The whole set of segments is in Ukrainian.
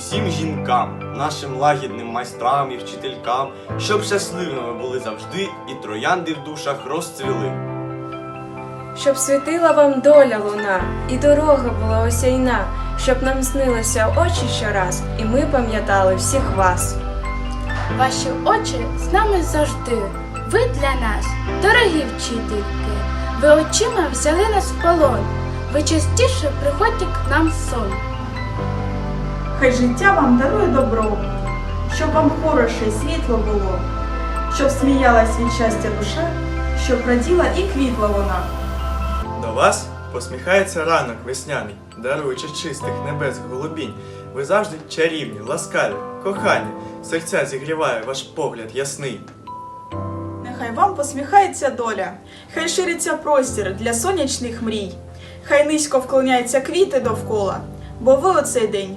усім жінкам, нашим лагідним майстрам і вчителькам, щоб щасливими були завжди і троянди в душах розцвіли. Щоб світила вам доля луна, і дорога була осяйна, щоб нам снилося очі щораз, і ми пам'ятали всіх вас. Ваші очі з нами завжди. Ви для нас, дорогі вчительки. Ви очима взяли нас в полон. Ви частіше приходьте к нам в сон. Хай життя вам дарує добро, щоб вам хороше і світло було, щоб сміялась від щастя душа, щоб раділа і квітла вона. До вас посміхається ранок весняний, даруючи чистих небес голубінь. Ви завжди чарівні, ласкаві, кохані, серця зігріває ваш погляд ясний. Нехай вам посміхається доля, хай шириться простір для сонячних мрій, хай низько вклоняються квіти довкола, бо ви у цей день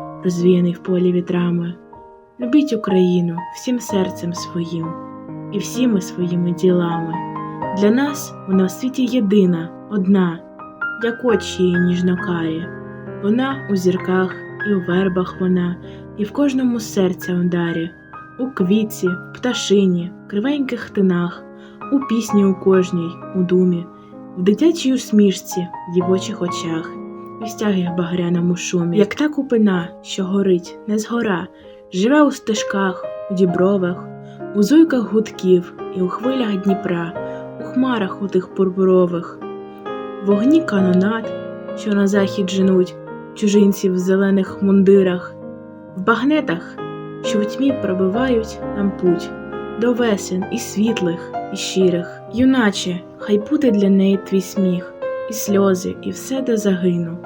розвіяний в полі вітрами. Любіть Україну всім серцем своїм і всіми своїми ділами. Для нас вона в світі єдина, одна, як очі її ніжно карі. Вона у зірках і у вербах вона, і в кожному серця ударі, у квітці, в пташині, в кривеньких тинах, у пісні у кожній, у думі, в дитячій усмішці, в дівочих очах, і в стягі в багряному шумі, як та купина, що горить, не згора, живе у стежках, у дібровах, у зуйках гудків і у хвилях Дніпра у хмарах у тих пурпурових, вогні канонат, що на захід женуть чужинців в зелених мундирах, в багнетах, що в тьмі пробивають нам путь до весен і світлих, і щирих. Юначе, хай буде для неї твій сміх, і сльози, і все до загину.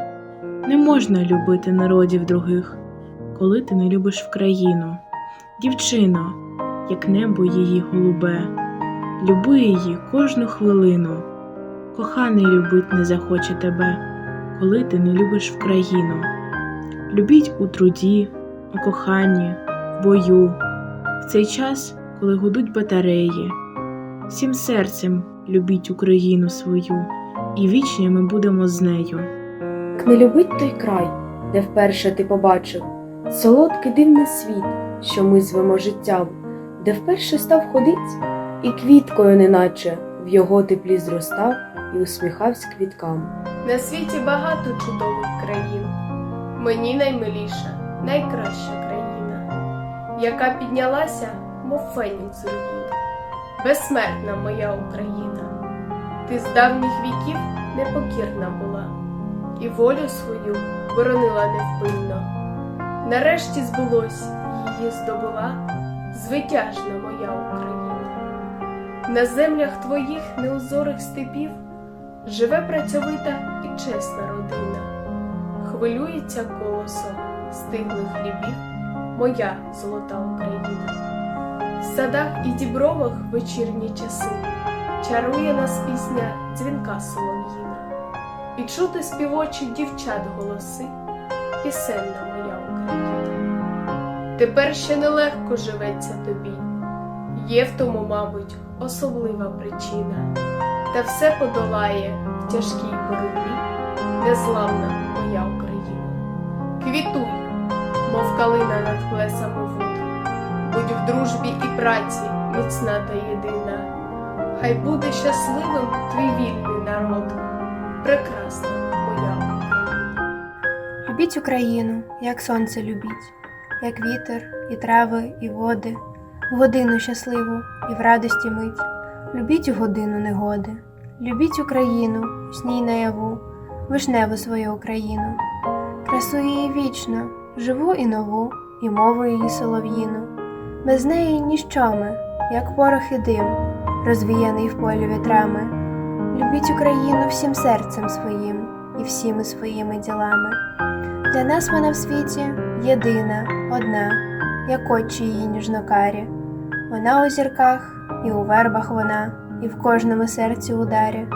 Не можна любити народів других, коли ти не любиш в. Дівчино, як небо її голубе. Люби її кожну хвилину. Коханий любить не захоче тебе, коли ти не любиш в країну. Любіть у труді, у коханні, в бою, в цей час, коли гудуть батареї. Всім серцем любіть Україну свою, і вічні ми будемо з нею. Не любить той край, де вперше ти побачив солодкий дивний світ, що ми звемо життям, де вперше став ходить, і квіткою, неначе в його теплі зростав і усміхався квіткам. На світі багато чудових країн. Мені наймиліша, найкраща країна, яка піднялася, мов фенікс з руїн. Безсмертна моя Україна. Ти з давніх віків непокірна була, і волю свою боронила невпинно. Нарешті збулось, її здобула звитяжна моя Україна. На землях твоїх неозорих степів живе працьовита і чесна родина, хвилюється колосом стиглих хлібів моя золота Україна. В садах і дібровах вечірні часи чарує нас пісня дзвінка солов'їна, і чути співочі дівчат голоси, пісенна моя Україна. Тепер ще нелегко живеться тобі, є в тому, мабуть, особлива причина та все подолає в тяжкій боротьбі незламна моя Україна. Квітуй, мов калина над плесами вод, будь в дружбі і праці міцна та єдина. Хай буде щасливим твій вільний народ, прекрасна моя. Любіть Україну, як сонце любіть, як вітер, і трави, і води, в годину щасливу і в радості мить. Любіть у годину негоди, любіть Україну, у сні й наяву, вишневу свою Україну, красу її вічно, живу і нову, і мову її солов'їну. Без неї ніщо ми, як порох і дим, розвіяний в полі вітрами. Любіть Україну всім серцем своїм, і всіми своїми ділами. Для нас вона в світі єдина, одна, як очі її ніжнокарі. Вона у зірках, і у вербах вона, і в кожному серці ударі,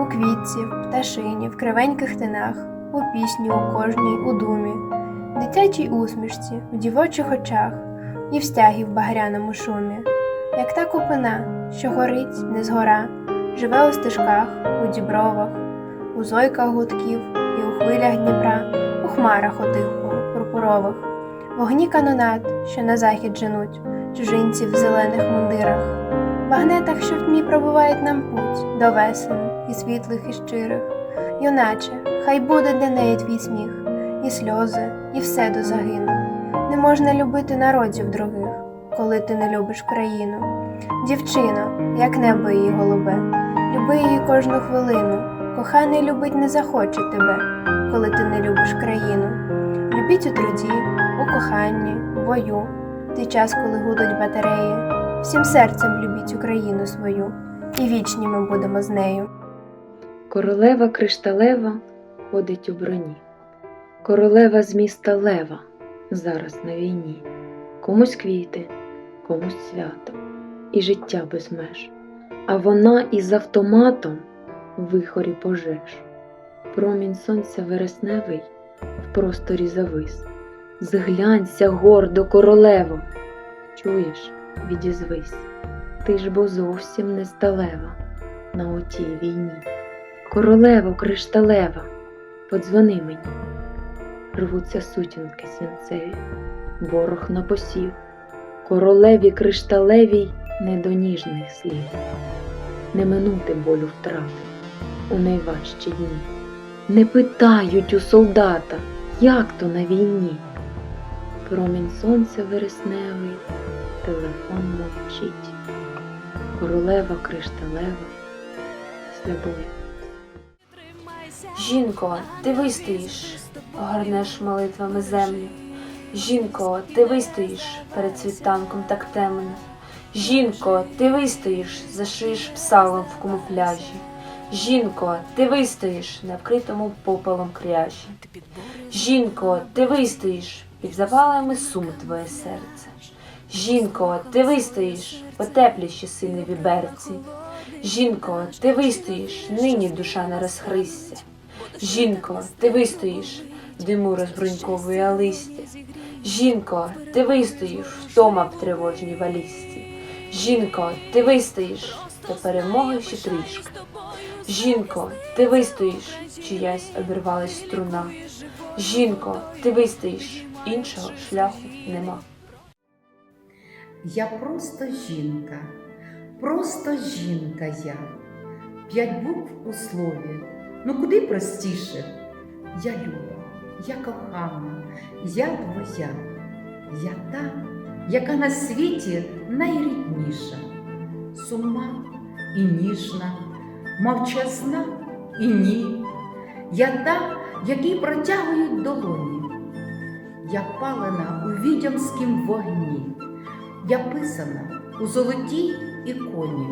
у квітці, в пташині, в кривеньких тинах, у пісні у кожній, у думі, в дитячій усмішці, в дівочих очах, і в стягі в багряному шумі, як та купина, що горить не згора, живе у стежках, у дібровах, у зойках гудків і у хвилях Дніпра, у хмарах отиху, пурпурових, вогні канонат, що на захід женуть, чужинців в зелених мундирах, в багнетах, що в тьмі пробувають нам путь до весен і світлих, і щирих. Юначе, хай буде для неї твій сміх, і сльози, і все до загину. Не можна любити народів других, коли ти не любиш країну. Дівчино, як небо її голубе, люби її кожну хвилину. Коханий любить не захоче тебе, коли ти не любиш країну. Любіть у труді, у коханні, в бою, той час, коли гудуть батареї. Всім серцем любіть Україну свою, і вічні ми будемо з нею. Королева кришталева ходить у броні. Королева з міста Лева зараз на війні. Комусь квіти, комусь свято і життя без меж. А вона із автоматом в вихорі пожеж. Промінь сонця вересневий в просторі завис. Зглянься гордо, королево. Чуєш, відізвись. Ти ж бо зовсім не сталева на отій війні. Королево кришталева, подзвони мені. Рвуться сутінки свинцеві, ворог на посів, королеві кришталевій не до ніжних слів, не минути болю втрати у найважчі дні. Не питають у солдата, як то на війні. Промінь сонця вересневий, телефон мовчить, королева кришталева любов'ю. Жінко, ти вистоїш, огорнеш молитвами землю. Жінко, ти вистоїш перед світанком так темно. Жінко, ти вистоїш, зашиєш псалом в камуфляжі. Жінко, ти вистоїш на вкритому попелом кряжі. Жінко, ти вистоїш, під завалами сум твоє серце. Жінко, ти вистоїш, потеплі ще сини віберці. Жінко, ти вистоїш, нині душа не розхристя. Жінко, ти вистоїш, диму розбруньковує листя. Жінко, ти вистоїш, втома в тривожній валізці. Жінко, ти вистоїш, до перемоги ще трішки. Жінко, ти вистоїш, чиясь обірвалась струна. Жінко, ти вистоїш, іншого шляху нема. Я просто жінка, просто жінка я. П'ять букв у слові, ну куди простіше? Я люба, я кохана, я твоя, я та, яка на світі найрідніша, сумна і ніжна, мовчазна і ні. Я та, якій протягують долоні. Я палена у відьомськім вогні. Я писана у золотій іконі.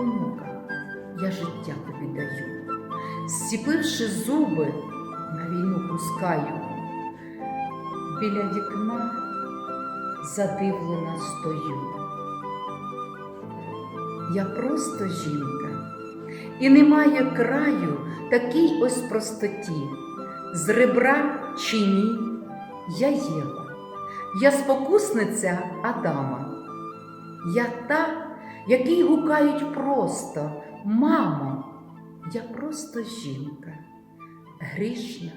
У муках я життя тобі даю, зціпивши зуби, на війну пускаю. Біля вікна задивлена стою. Я просто жінка, і немає краю такій ось простоті. З ребра чи ні, я Єва. Я спокусниця Адама. Я та, який гукають просто мамо. Я просто жінка, грішна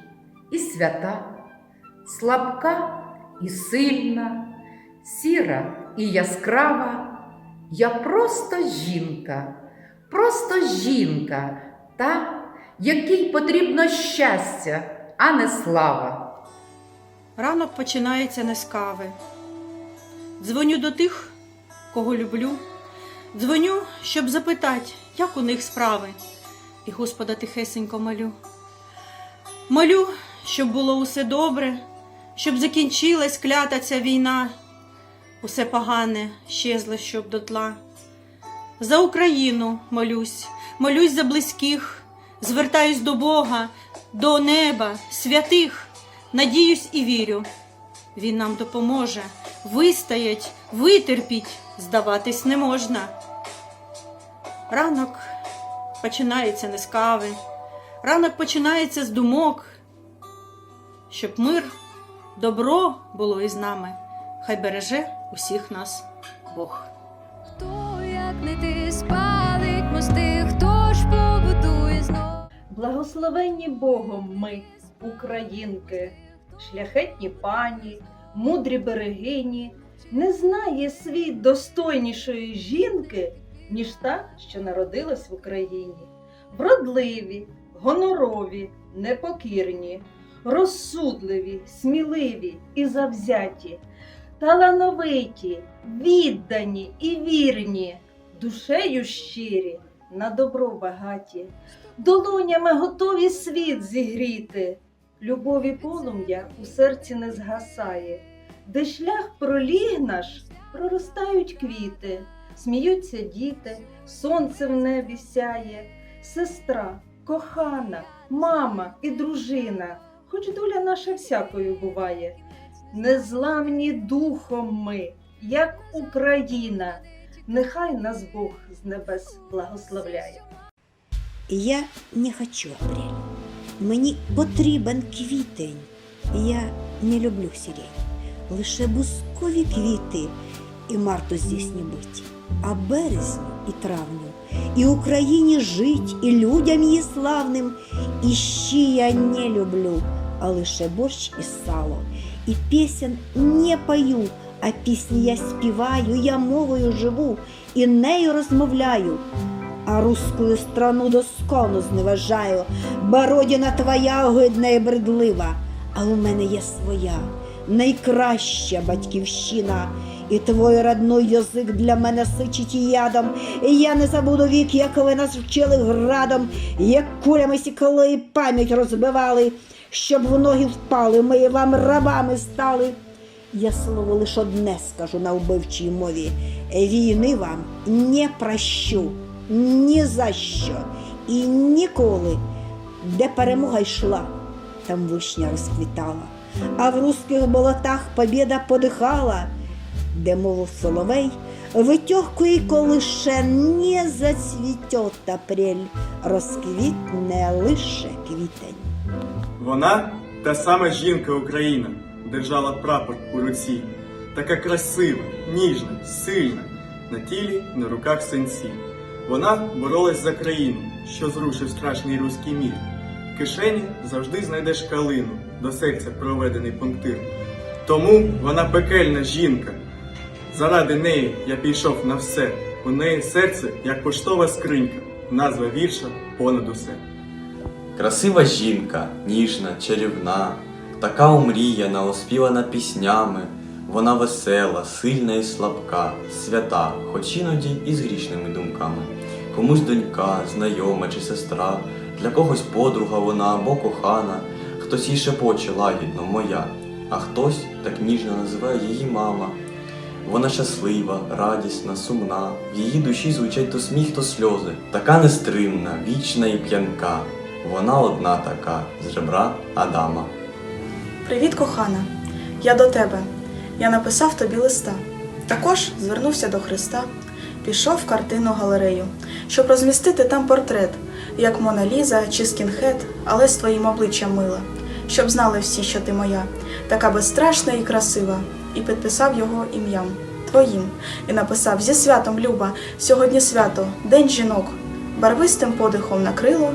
і свята, слабка і сильна, сіра і яскрава. Я просто жінка, просто жінка, та, якій потрібно щастя, а не слава. Ранок починається не з кави. Дзвоню до тих, кого люблю. Дзвоню, щоб запитати, як у них справи. І Господа тихесенько молю. Молю, щоб було усе добре, щоб закінчилась клята ця війна. Усе погане щезло, щоб дотла. За Україну молюсь, молюсь за близьких, звертаюсь до Бога, до неба, святих, надіюсь і вірю. Він нам допоможе, вистоять, витерпіть, здаватись не можна. Ранок починається не з кави, ранок починається з думок, щоб мир, добро було із нами, хай береже усіх нас Бог. Хто, як не ти, спалить мости, хто ж побудує знов? Благословенні Богом ми, українки, шляхетні пані, мудрі берегині, не знає світ достойнішої жінки, ніж та, що народилась в Україні. Вродливі, гонорові, непокірні, розсудливі, сміливі і завзяті, талановиті, віддані і вірні, душею щирі, на добро багаті. Долонями готові світ зігріти. Любові полум'я у серці не згасає, де шлях проліг наш, проростають квіти, сміються діти, сонце в небі сяє, сестра, кохана, мама і дружина, хоч доля наша всякою буває. Незламні духом ми, як Україна, нехай нас Бог з небес благословляє. Я не хочу апрель. Мені потрібен квітень. Я не люблю сирень. Лише бускові квіти і марту не бить. А березню і травню, і Україні жить, і людям її славним. І ще я не люблю, а лише борщ і сало. І пісень не пою, а пісні я співаю, я мовою живу і нею розмовляю а русскую страну доскону зневажаю, бо родина твоя огидна і бредлива, а у мене є своя, найкраща батьківщина, і твій родной язик для мене сичить ядом. І я не забуду вік, як ви нас вчили градом, як кулями сікали і пам'ять розбивали, щоб в ноги впали, ми вам рабами стали. Я слово лише одне скажу на вбивчій мові. Війни вам не прощу ні за що і ніколи, де перемога йшла, там вишня розквітала, а в русських болотах побіда подихала, де мовив соловей, витьохкує, коли ще не зацвітет апрель, розквітне лише квітень. Вона та сама жінка Україна, держала прапор у руці, така красива, ніжна, сильна, на тілі, на руках синці. Вона боролась за країну, що зрушив страшний руський мір. В кишені завжди знайдеш калину, до серця проведений пунктир. Тому вона пекельна жінка. Заради неї я пішов на все. У неї серце, як поштова скринька, назва вірша понад усе. Красива жінка, ніжна, чарівна, така омріяна, оспівана піснями. Вона весела, сильна і слабка, свята, хоч іноді і з грішними думками. Комусь донька, знайома чи сестра, для когось подруга вона або кохана, хтось їй шепоче лагідно моя, а хтось так ніжно називає її мама. Вона щаслива, радісна, сумна, в її душі звучать то сміх, то сльози, така нестримна, вічна і п'янка. Вона одна така, з ребра Адама. Привіт, кохана! Я до тебе. Я написав тобі листа. Також звернувся до Христа, пішов в картинну галерею, щоб розмістити там портрет, як Мона Ліза чи Скінхед, але з твоїм обличчям мила, щоб знали всі, що ти моя, така безстрашна і красива, і підписав його ім'ям твоїм, і написав зі святом, Люба, сьогодні свято, День жінок, барвистим подихом накрило,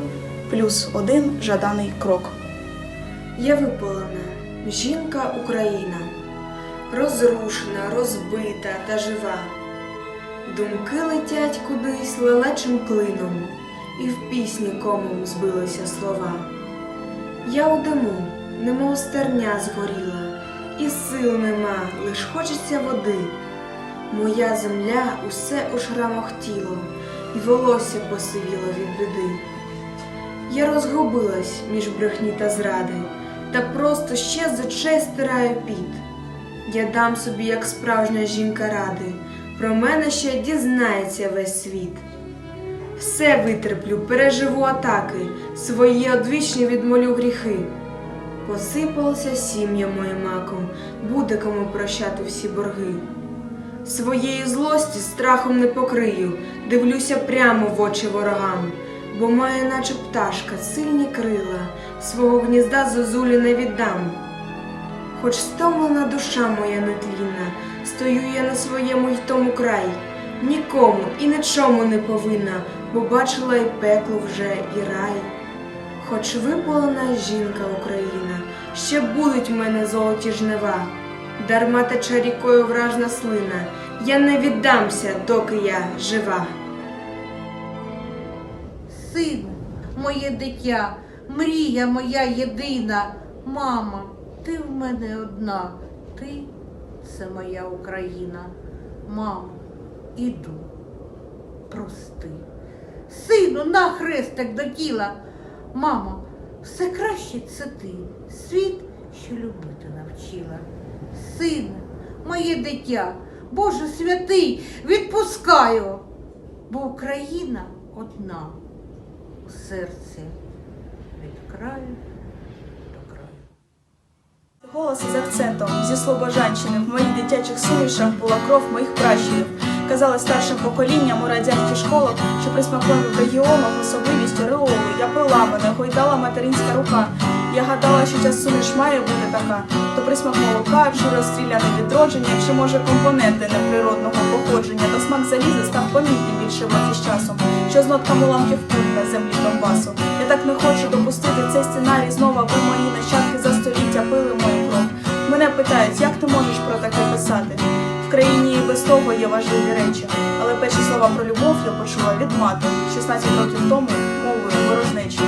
плюс один жаданий крок. Я випалена, жінка Україна, розрушена, розбита та жива. Думки летять кудись лелечим клином, і в пісні комом збилися слова. Я у диму, немов стерня згоріла, і сил нема, лиш хочеться води. Моя земля усе у шрамах тіло, і волосся посивіло від біди. Я розгубилась між брехні та зради, та просто ще з очей стираю піт. Я дам собі, як справжня жінка ради, про мене ще дізнається весь світ. Все витерплю, переживу атаки, свої одвічні відмолю гріхи. Посипалося сім'я моє маком, буде кому прощати всі борги. Своєї злості страхом не покрию, дивлюся прямо в очі ворогам, бо має, наче пташка, сильні крила, свого гнізда зозулі не віддам. Хоч стомлена душа моя нетлінна, стою я на своєму й тому край, нікому і нічому не повинна, бо бачила і пекло вже, і рай. Хоч випалена жінка Україна, ще будуть в мене золоті жнива, дарма тече рікою вражна слина, я не віддамся, доки я жива. Моє дитя, мрія моя єдина. Мама, ти в мене одна. Ти це моя Україна. Мамо, іду. Прости. Сину, на хрестик до тіла. Мамо, все краще це ти. Світ, що любити навчила. Сину, моє дитя, Боже святий, відпускаю. Бо Україна одна у серці від краю до краю. Голос із акцентом зі Слобожанщини в моїх дитячих сумішах була кров моїх пращурів. Казали старшим поколінням у радянських школах, що присмакливим регіоном особливістю ореолу я пила мене, гойдала материнська рука. Я гадала, що ця суміш має бути така, то присмак молока, чи розстріляне відродження, чи може компоненти неприродного походження, та смак заліза став помітним більше в з часом, що з нотками ламків куль на землі Донбасу. Я так не хочу допустити цей сценарій знову, аби мої нащадки за століття пили мою кров. Мене питають, як ти можеш про таке писати? В країні і без того є важливі речі, але перші слова про любов я почула від мати 16 років тому мовою ворожнечі.